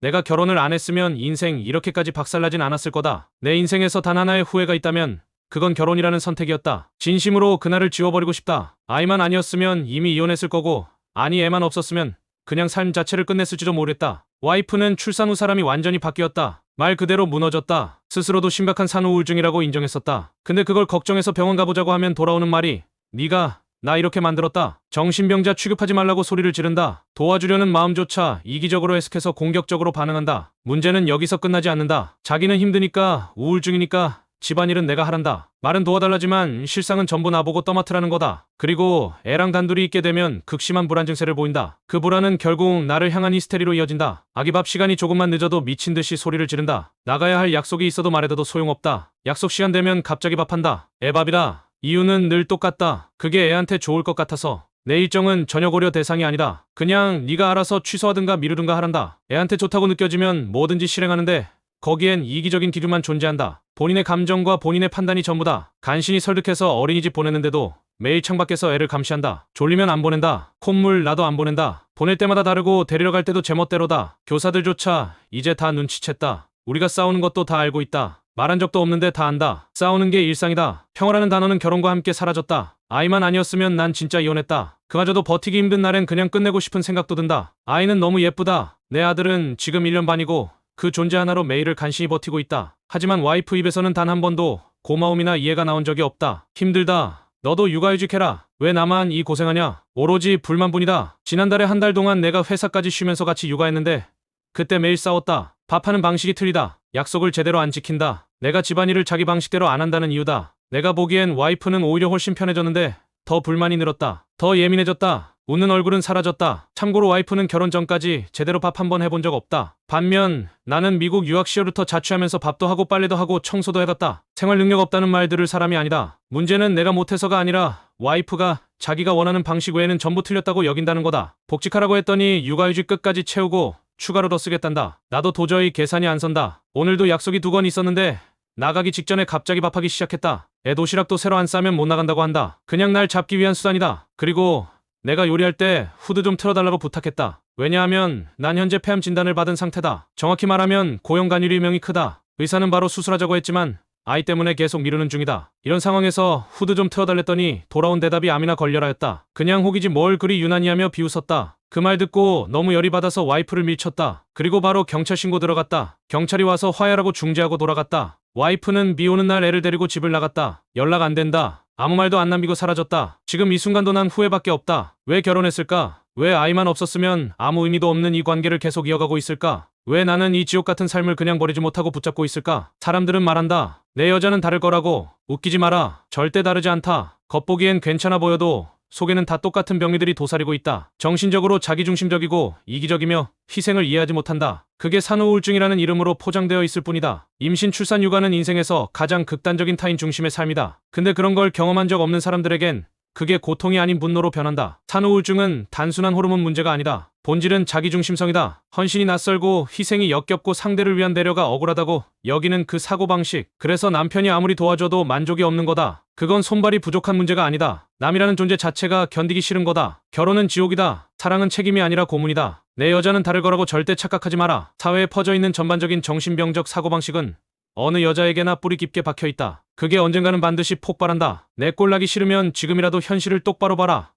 내가 결혼을 안 했으면 인생 이렇게까지 박살나진 않았을 거다. 내 인생에서 단 하나의 후회가 있다면 그건 결혼이라는 선택이었다. 진심으로 그날을 지워버리고 싶다. 아이만 아니었으면 이미 이혼했을 거고, 아니 애만 없었으면 그냥 삶 자체를 끝냈을지도 모르겠다. 와이프는 출산 후 사람이 완전히 바뀌었다. 말 그대로 무너졌다. 스스로도 심각한 산후 우울증이라고 인정했었다. 근데 그걸 걱정해서 병원 가보자고 하면 돌아오는 말이 네가 나 이렇게 만들었다. 정신병자 취급하지 말라고 소리를 지른다. 도와주려는 마음조차 이기적으로 해석해서 공격적으로 반응한다. 문제는 여기서 끝나지 않는다. 자기는 힘드니까 우울증이니까 집안일은 내가 하란다. 말은 도와달라지만 실상은 전부 나보고 떠맡으라는 거다. 그리고 애랑 단둘이 있게 되면 극심한 불안 증세를 보인다. 그 불안은 결국 나를 향한 히스테리로 이어진다. 아기 밥 시간이 조금만 늦어도 미친 듯이 소리를 지른다. 나가야 할 약속이 있어도 말해둬도 소용없다. 약속 시간 되면 갑자기 밥한다. 애밥이다. 이유는 늘 똑같다. 그게 애한테 좋을 것 같아서. 내 일정은 전혀 고려 대상이 아니다. 그냥 네가 알아서 취소하든가 미루든가 하란다. 애한테 좋다고 느껴지면 뭐든지 실행하는데 거기엔 이기적인 기류만 존재한다. 본인의 감정과 본인의 판단이 전부다. 간신히 설득해서 어린이집 보내는데도 매일 창밖에서 애를 감시한다. 졸리면 안 보낸다. 콧물 나도 안 보낸다. 보낼 때마다 다르고 데리러 갈 때도 제멋대로다. 교사들조차 이제 다 눈치챘다. 우리가 싸우는 것도 다 알고 있다. 말한 적도 없는데 다 안다. 싸우는 게 일상이다. 평화라는 단어는 결혼과 함께 사라졌다. 아이만 아니었으면 난 진짜 이혼했다. 그마저도 버티기 힘든 날엔 그냥 끝내고 싶은 생각도 든다. 아이는 너무 예쁘다. 내 아들은 지금 1년 반이고 그 존재 하나로 매일을 간신히 버티고 있다. 하지만 와이프 입에서는 단 한 번도 고마움이나 이해가 나온 적이 없다. 힘들다. 너도 육아휴직해라. 왜 나만 이 고생하냐? 오로지 불만뿐이다. 지난달에 한 달 동안 내가 회사까지 쉬면서 같이 육아했는데 그때 매일 싸웠다. 밥하는 방식이 틀리다. 약속을 제대로 안 지킨다. 내가 집안일을 자기 방식대로 안 한다는 이유다. 내가 보기엔 와이프는 오히려 훨씬 편해졌는데 더 불만이 늘었다. 더 예민해졌다. 웃는 얼굴은 사라졌다. 참고로 와이프는 결혼 전까지 제대로 밥 한 번 해본 적 없다. 반면 나는 미국 유학 시절부터 자취하면서 밥도 하고 빨래도 하고 청소도 해봤다. 생활 능력 없다는 말 들을 사람이 아니다. 문제는 내가 못해서가 아니라 와이프가 자기가 원하는 방식 외에는 전부 틀렸다고 여긴다는 거다. 복직하라고 했더니 육아휴직 끝까지 채우고 추가로 더 쓰겠단다. 나도 도저히 계산이 안 선다. 오늘도 약속이 두 건 있었는데 나가기 직전에 갑자기 밥하기 시작했다. 애 도시락도 새로 안 싸면 못 나간다고 한다. 그냥 날 잡기 위한 수단이다. 그리고 내가 요리할 때 후드 좀 틀어달라고 부탁했다. 왜냐하면 난 현재 폐암 진단을 받은 상태다. 정확히 말하면 고형 간이류 유명이 크다. 의사는 바로 수술하자고 했지만 아이 때문에 계속 미루는 중이다. 이런 상황에서 후드 좀 틀어달랬더니 돌아온 대답이 암이나 걸려라였다. 그냥 혹이지 뭘 그리 유난히 하며 비웃었다. 그 말 듣고 너무 열이 받아서 와이프를 밀쳤다. 그리고 바로 경찰 신고 들어갔다. 경찰이 와서 화해라고 중재하고 돌아갔다. 와이프는 비 오는 날 애를 데리고 집을 나갔다. 연락 안 된다. 아무 말도 안 남기고 사라졌다. 지금 이 순간도 난 후회밖에 없다. 왜 결혼했을까? 왜 아이만 없었으면 아무 의미도 없는 이 관계를 계속 이어가고 있을까? 왜 나는 이 지옥 같은 삶을 그냥 버리지 못하고 붙잡고 있을까? 사람들은 말한다. 내 여자는 다를 거라고. 웃기지 마라. 절대 다르지 않다. 겉보기엔 괜찮아 보여도 속에는 다 똑같은 병리들이 도사리고 있다. 정신적으로 자기중심적이고 이기적이며 희생을 이해하지 못한다. 그게 산후우울증이라는 이름으로 포장되어 있을 뿐이다. 임신, 출산, 육아는 인생에서 가장 극단적인 타인 중심의 삶이다. 근데 그런 걸 경험한 적 없는 사람들에겐 그게 고통이 아닌 분노로 변한다. 산후 우울증은 단순한 호르몬 문제가 아니다. 본질은 자기중심성이다. 헌신이 낯설고 희생이 역겹고 상대를 위한 배려가 억울하다고 여기는 그 사고방식. 그래서 남편이 아무리 도와줘도 만족이 없는 거다. 그건 손발이 부족한 문제가 아니다. 남이라는 존재 자체가 견디기 싫은 거다. 결혼은 지옥이다. 사랑은 책임이 아니라 고문이다. 내 여자는 다를 거라고 절대 착각하지 마라. 사회에 퍼져 있는 전반적인 정신병적 사고방식은 어느 여자에게나 뿌리 깊게 박혀 있다. 그게 언젠가는 반드시 폭발한다. 내 꼴나기 싫으면 지금이라도 현실을 똑바로 봐라.